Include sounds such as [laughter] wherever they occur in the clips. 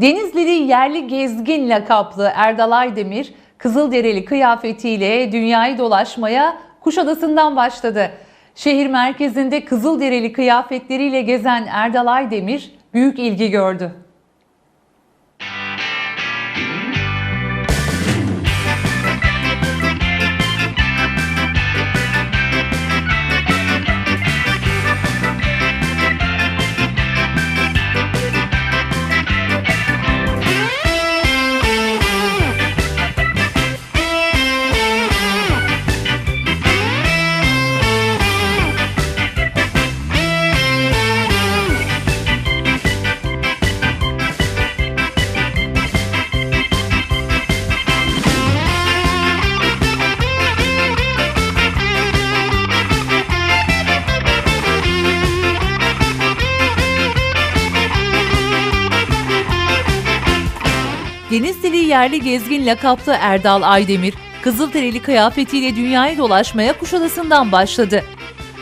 Denizlili yerli gezgin lakaplı Erdal Aydemir, Kızılderili kıyafetiyle dünyayı dolaşmaya Kuşadası'ndan başladı. Şehir merkezinde Kızılderili kıyafetleriyle gezen Erdal Aydemir büyük ilgi gördü. Denizlili yerli gezgin lakaplı Erdal Aydemir, Kızılderili kıyafetiyle dünyayı dolaşmaya Kuşadası'ndan başladı.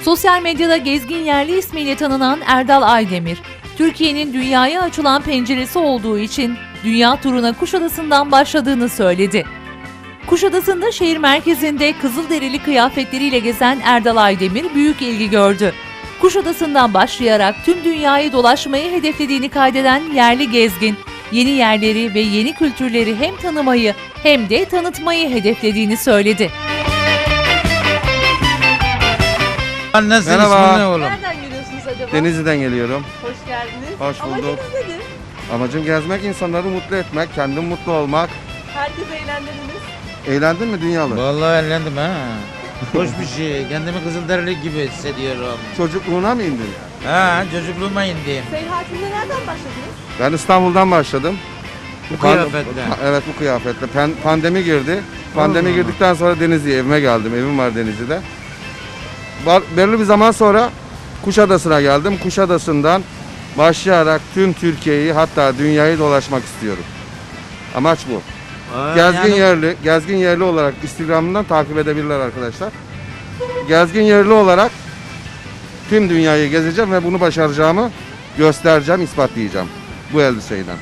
Sosyal medyada gezgin yerli ismiyle tanınan Erdal Aydemir, Türkiye'nin dünyaya açılan penceresi olduğu için dünya turuna Kuşadası'ndan başladığını söyledi. Kuşadası'nda şehir merkezinde Kızılderili kıyafetleriyle gezen Erdal Aydemir büyük ilgi gördü. Kuşadası'ndan başlayarak tüm dünyayı dolaşmayı hedeflediğini kaydeden yerli gezgin, yeni yerleri ve yeni kültürleri hem tanımayı hem de tanıtmayı hedeflediğini söyledi. Nasılsın Merhaba. ismin ne oğlum? Nereden geliyorsunuz acaba? Denizli'den geliyorum. Hoş geldiniz. Hoş bulduk. Amacınız nedir? Amacım gezmek, insanları mutlu etmek, kendim mutlu olmak. Herkes eğlendirdiniz. Eğlendin mi dünyalı? Vallahi eğlendim ha. Hoş bir şey. Kendimi Kızılderili gibi hissediyorum. Çocukluğuna mı indin? Ha, çocukluğuma indim. Seyahatinize nereden başladınız? Ben İstanbul'dan başladım. Bu Pan- kıyafetle. Ha, Evet bu kıyafetle. Pan- pandemi girdi. Pandemi Hmm. girdikten sonra Denizli'ye evime geldim. Evim var Denizli'de. Bar- belirli bir zaman sonra Kuşadası'na geldim. Kuşadası'ndan başlayarak tüm Türkiye'yi hatta dünyayı dolaşmak istiyorum. Amaç bu. Aa, Gezgin yani- yerli, gezgin yerli olarak Instagram'dan takip edebilirler arkadaşlar. Gezgin yerli olarak tüm dünyayı gezeceğim ve bunu başaracağımı göstereceğim, ispatlayacağım bu elbiseyle.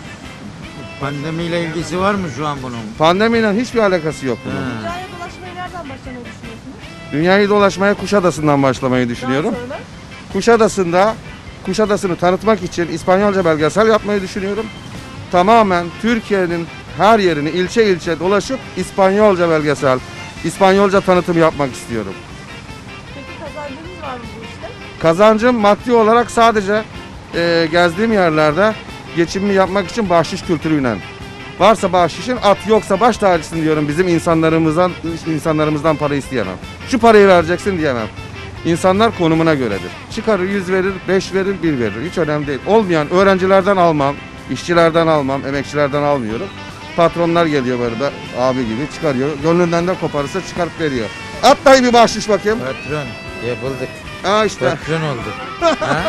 Pandemiyle ilgisi var mı şu an bunun? Pandemiyle hiçbir alakası yok bunun. Ha. Dünyaya dolaşmaya nereden başlamayı düşünüyorsunuz? Dünyayı dolaşmaya Kuşadası'ndan başlamayı düşünüyorum. Daha sonra Kuşadası'nda Kuşadası'nı tanıtmak için İspanyolca belgesel yapmayı düşünüyorum. Tamamen Türkiye'nin her yerini ilçe ilçe dolaşıp İspanyolca belgesel, İspanyolca tanıtım yapmak istiyorum. Kazancınız var mı bu işte? Kazancım maddi olarak sadece e, gezdiğim yerlerde geçimimi yapmak için bahşiş kültürüyle. Varsa bahşişin at yoksa baş tacısın diyorum bizim insanlarımızdan insanlarımızdan para isteyemem. Şu parayı vereceksin diyemem. İnsanlar konumuna göredir. Çıkarır 100 verir, 5 verir, 1 verir. Hiç önemli değil. Olmayan öğrencilerden almam, işçilerden almam, emekçilerden almıyorum. Patronlar geliyor böyle de abi gibi çıkarıyor. Gönlünden de koparırsa çıkarıp veriyor. At dayı bir bahşiş bakayım. Patron. Yapıldık. Aa işte. Patron olduk. [laughs] ha?